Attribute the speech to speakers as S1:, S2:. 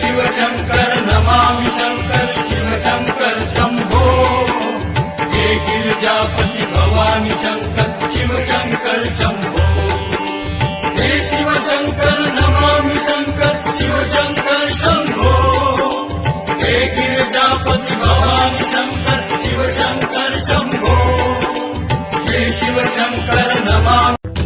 S1: शिवशंकर नमामि शंकर शिवशंकर शंभो। हे गिरिजापति भवानी शंकर शिवशंकर शंभो। हे शिवशंकर नमामि शंकर शिवशंकर शंभो। हे गिरिजापति भवानी शंकर शिवशंकर शंभो। हे शिवशंकर नमामि